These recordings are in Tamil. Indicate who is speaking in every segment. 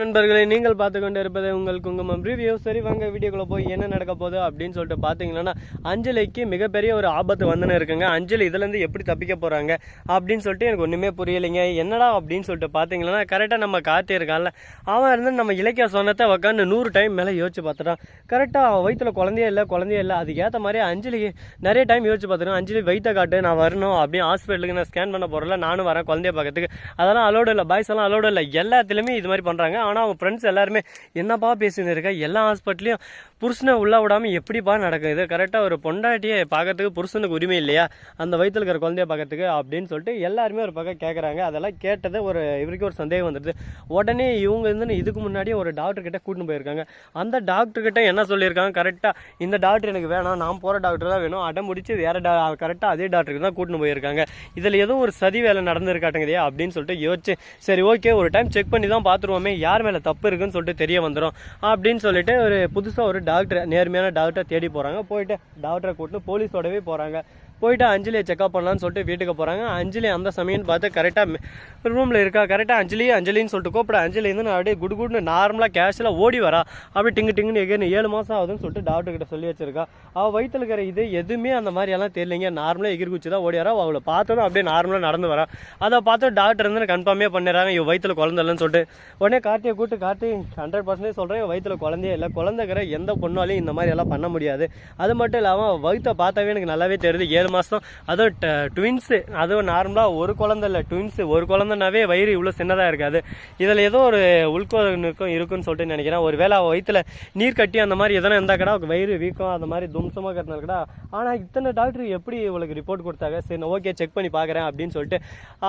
Speaker 1: நண்பர்களை நீங்கள் பார்த்து கொண்டு இருப்பது உங்கள் குங்குமம் ரிவ்யூ சரி வாங்க வீடியோக்குள்ள போய் என்ன நடக்க போகுது அப்படின்னு சொல்லிட்டு பார்த்தீங்கன்னா அஞ்சலிக்கு மிகப்பெரிய ஒரு ஆபத்து வந்துன்னு இருக்குங்க. அஞ்சலி இதுலேருந்து எப்படி தப்பிக்க போகிறாங்க அப்படின்னு சொல்லிட்டு எனக்கு ஒன்றுமே புரியலைங்க. என்னடா அப்படின்னு சொல்லிட்டு பார்த்தீங்கன்னா கரெக்டாக நம்ம காத்திருக்கான்ல. அவன் இருந்து நம்ம இலக்கிய சொன்னத்தை உட்காந்து நூறு டைம் மேலே யோசிச்சு பார்த்துட்டான். கரெக்டாக அவன் வயிற்றுல குழந்தையே இல்லை குழந்தையே இல்லை. அதுக்கு ஏற்ற மாதிரி அஞ்சலி நிறைய டைம் யோசிச்சு பார்த்துருக்கேன் அஞ்சலி வயிற்ற காட்டு நான் வரணும் அப்படின்னு ஹாஸ்பிட்டலுக்கு நான் ஸ்கேன் பண்ண போகிறல நானும் வரேன் குழந்தைய பார்க்கறதுக்கு. அதெல்லாம் அலோடு இல்லை. பாய்ஸ் எல்லாம் அலோடு இல்லை. எல்லாத்துலேயுமே இது மாதிரி பண்ணுறாங்க ஆனால் அவங்க ஃப்ரெண்ட்ஸ் எல்லாருமே என்னப்பா பேசின்னு இருக்க? எல்லா ஹாஸ்பிட்டலையும் புருஷனை உள்ளே விடாமல் எப்படிப்பா நடக்குது கரெக்டாக ஒரு பொண்டாட்டியை பார்க்கறதுக்கு புருஷனுக்கு உரிமை இல்லையா? அந்த வயிற்றில் இருக்கிற குழந்தைய பார்க்கறதுக்கு அப்படின்னு சொல்லிட்டு எல்லாருமே ஒரு பக்கம் கேட்குறாங்க அதெல்லாம் கேட்டது ஒரு இவருக்கு ஒரு சந்தேகம் வந்துடுது. உடனே இவங்க வந்து இதுக்கு முன்னாடியே ஒரு டாக்டர் கிட்ட கூட்டின்னு போயிருக்காங்க. அந்த டாக்டர் கிட்ட என்ன சொல்லியிருக்காங்க? கரெக்டாக இந்த டாக்டர் எனக்கு வேணாம். நான் போகிற டாக்டர் தான் வேணும். அடம் முடிச்சு வேறு டா கரெக்டாக அதே டாக்டருக்கு தான் கூட்டின்னு போயிருக்காங்க. இதில் ஏதோ ஒரு சதி வேலை நடந்திருக்காட்டுங்கதே அப்படின்னு சொல்லிட்டு யோசிச்சு சரி ஓகே ஒரு டைம் செக் பண்ணி தான் பார்த்துருவோமே. யார் மேலே தப்பு இருக்குன்னு சொல்லிட்டு தெரிய வந்துடும் அப்படின்னு சொல்லிட்டு ஒரு புதுசாக ஒரு டாக்டர் நேர்மையான டாக்டரை தேடி போகிறாங்க போயிட்டு டாக்டரை கூப்பிட்டு போலீஸோடவே போகிறாங்க போயிட்டு அஞ்சலியை செக்அப் பண்ணலான்னு சொல்லிட்டு வீட்டுக்கு போகிறாங்க அஞ்சலி அந்த சமயம்னு பார்த்து கரெக்டாக ரூமில் இருக்கா? கரெக்டாக அஞ்சலி அஞ்சலின்னு சொல்லிட்டு கூப்பிட. அஞ்சலி வந்து நான் அப்படியே குடு குடுன்னு நார்மலாக கேஷில் ஓடி வரா. அப்படியே டிங்கு டிங்குன்னு எகேன்னு ஏழு மாதம் ஆகுதுன்னு சொல்லிட்டு டாக்டர்கிட்ட சொல்லி வச்சிருக்கா. அவள் வயிற்றில் இருக்கிற இது எதுவுமே அந்த மாதிரி எல்லாம் தெரியலைங்க. நார்மலாக எகிர் குச்சி தான் ஓடி வரா. அவளை பார்த்ததும் அப்படியே நார்மலாக நடந்து வரா. அதை பார்த்து டாக்டர் வந்து கன்ஃபார்மே பண்ணிடுறாங்க. இவ வயிற்றில் குழந்தைலன்னு சொல்லிட்டு. உடனே கார்த்தியை கூட்டு காட்டி ஹண்ட்ரட் பர்சன்டேஜ் சொல்கிறேன் வயிற்றில் வயித்துல குழந்தையே இல்லை. குழந்தைக்கிற எந்த பொண்ணாலையும் இந்த மாதிரி எல்லாம் பண்ண முடியாது. அது மட்டும் இல்லாமல் வயிற்றை பார்த்தாவே எனக்கு நல்லாவே தெரியுது. ஏழு மாதம் அதுவும் ட்வின்ஸு அதுவும் நார்மலாக ஒரு குழந்தை இல்லை. ட்வின்ஸு ஒரு குழந்தைனாவே வயிறு இவ்வளோ சின்னதாக இருக்காது. இதில் ஏதோ ஒரு உள்கோனுக்கும் இருக்குன்னு சொல்லிட்டு நினைக்கிறேன். ஒரு வேளை அவள் வயிற்றுல நீர் கட்டி அந்த மாதிரி எதனா இருந்தால் கடா வயிறு வீக்கம் அந்த மாதிரி தும்சமாக இருக்கிறனால கடா. ஆனால் இத்தனை டாக்டர் எப்படி இவளுக்கு ரிப்போர்ட் கொடுத்தாங்க? சரி ஓகே செக் பண்ணி பார்க்குறேன் அப்படின்னு சொல்லிட்டு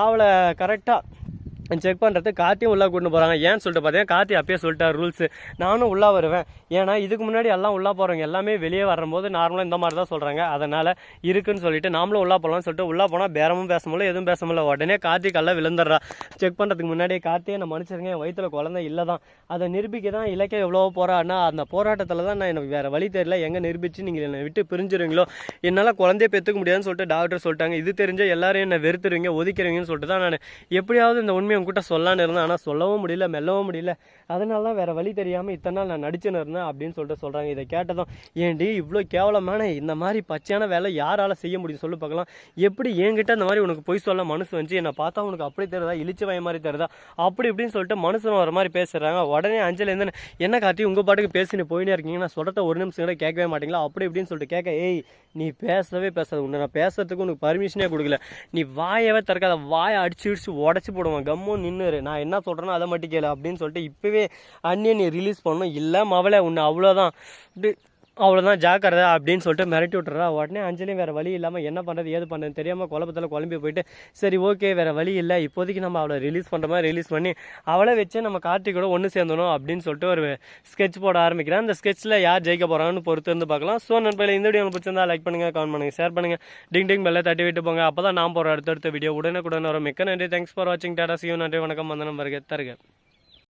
Speaker 1: அவளை கரெக்டாக செக் பண்ணுறது கார்த்தியும் உள்ளே கொண்டு போகிறாங்க ஏன்னு சொல்லிட்டு பார்த்தீங்கன்னா கார்த்தி அப்பயே சொல்லிட்டார் ரூல்ஸு நானும் உள்ளே வருவேன். ஏன்னா இதுக்கு முன்னாடி எல்லாம் உள்ளே போகிறவங்க எல்லாமே வெளியே வரும்போது நார்மலாக இந்த மாதிரி தான் சொல்கிறாங்க அதனால் இருக்குன்னு சொல்லிட்டு நாமளும் உள்ளே போகலாம்னு சொல்லிட்டு உள்ளே போனால் பேரமும் பேச முடியல எதுவும் பேச முடியல. உடனே கார்த்தி கல்ல விழுந்துடுறா. செக் பண்ணுறதுக்கு முன்னாடியே கார்த்தியை நான் மனுஷருங்க என் வயிற்றில் குழந்தை இல்லை தான். அதை நிரூபிக்க தான் இலக்கியம் எவ்வளோ போராடினா அந்த போராட்டத்தில் தான் நான் எனக்கு வேறு வழி தெரியல. எங்கே நிரூபித்து நீங்கள் என்னை விட்டு பிரிஞ்சிருவீங்களோ? என்னால் குழந்தைய பெற்றுக்க முடியாதுன்னு சொல்லிட்டு டாக்டர் சொல்லிட்டாங்க. இது தெரிஞ்ச எல்லாரும் என்னை வெறுத்துருவீங்க ஒதுக்கிறீங்கன்னு சொல்லிட்டு தான் நான். எப்படியாவது இந்த உண்மையை உங்ககிட்ட சொல்லான்னு இருந்தேன் ஆனால் சொல்லவும் முடியல மெல்லவும் முடியல. அதனால தான் வேறு வழி தெரியாமல் இத்தனை நாள் நான் நடிச்சுன்னு இருந்தேன் அப்படின்னு சொல்லிட்டு சொல்கிறாங்க இதை கேட்டதும் ஏண்டி இவ்வளோ கேவலமான இந்த மாதிரி பச்சையான வேலை யாரால செய்ய முடியும் சொல்லு பார்க்கலாம். எப்படி என்கிட்ட இந்த மாதிரி உனக்கு பொய் சொல்ல மனசு வந்துச்சு? என்னை பார்த்தா உனக்கு அப்படி தெரியுதா? இழிச்சு வய மாதிரி தெரியுதா? அப்படி இப்படின்னு சொல்லிட்டு மனுஷன் வர மாதிரி பேசுகிறாங்க உடனே அஞ்சல் என்ன என்ன காட்டி உங்கள் பாட்டுக்கு பேசின்னு போயினே இருக்கீங்க. நான் சொல்கிறத ஒரு நிமிஷம் கூட கேட்கவே மாட்டீங்களா? அப்படி இப்படின்னு சொல்லிட்டு கேட்க ஏய் நீ பேசவே பேசாத. உன்னை நான் பேசுறதுக்கு உனக்கு பர்மிஷனே கொடுக்கல. நீ வாயவே திறக்காத. வாயை அடிச்சு அடிச்சு உடச்சி போடுவான். கம்மும் நின்னுரு. நான் என்ன சொல்கிறேனோ அதை மட்டும் கேளு அப்படின்னு சொல்லிட்டு இப்போவே அன்னியன் நீ ரிலீஸ் பண்ணணும். இல்லை மவளை உன்னை அவ்வளோதான் இப்படி அவ்வளோதான் ஜாக்கிரதா அப்படின்னு சொல்லிட்டு மிரட்டி விட்டுறா. உடனே அஞ்சலியும் வேறு வழி இல்லாமல் என்ன பண்ணுறது ஏது பண்ணுறது தெரியாமல் குழப்பத்தில் குழம்பி போயிட்டு சரி ஓகே வேறு வழி இல்லை. இப்போதைக்கு நம்ம அவளை ரிலீஸ் பண்ணுற மாதிரி ரிலீஸ் பண்ணி அவளை வச்சு நம்ம கார்த்திகோட ஒன்று சேர்ந்தணும் அப்படின்னு சொல்லிட்டு ஒரு ஸ்கெட்ச் போட ஆரம்பிக்கிறேன். அந்த ஸ்கெட்ச்சில் யார் ஜெயிக்க போகிறாங்கன்னு பொறுத்து இருந்து பார்க்கலாம். ஸோ நண்பர்களே இந்த வீடியோ பிடிச்சிருந்தா லைக் பண்ணுங்கள் கமெண்ட் பண்ணுங்கள் ஷேர் பண்ணுங்கள் டிங் டிங் பெல்லை தட்டி விட்டு போங்க. அப்போ தான் நான் போகிற அடுத்தடுத்த வீடியோ உடனுக்குடன் வரும். மிக்க நன்றி. தேங்க்ஸ் ஃபார் வாட்சிங் டாடா சியூ நன்றி வணக்கம். வந்த நம்பருக்கு தருக.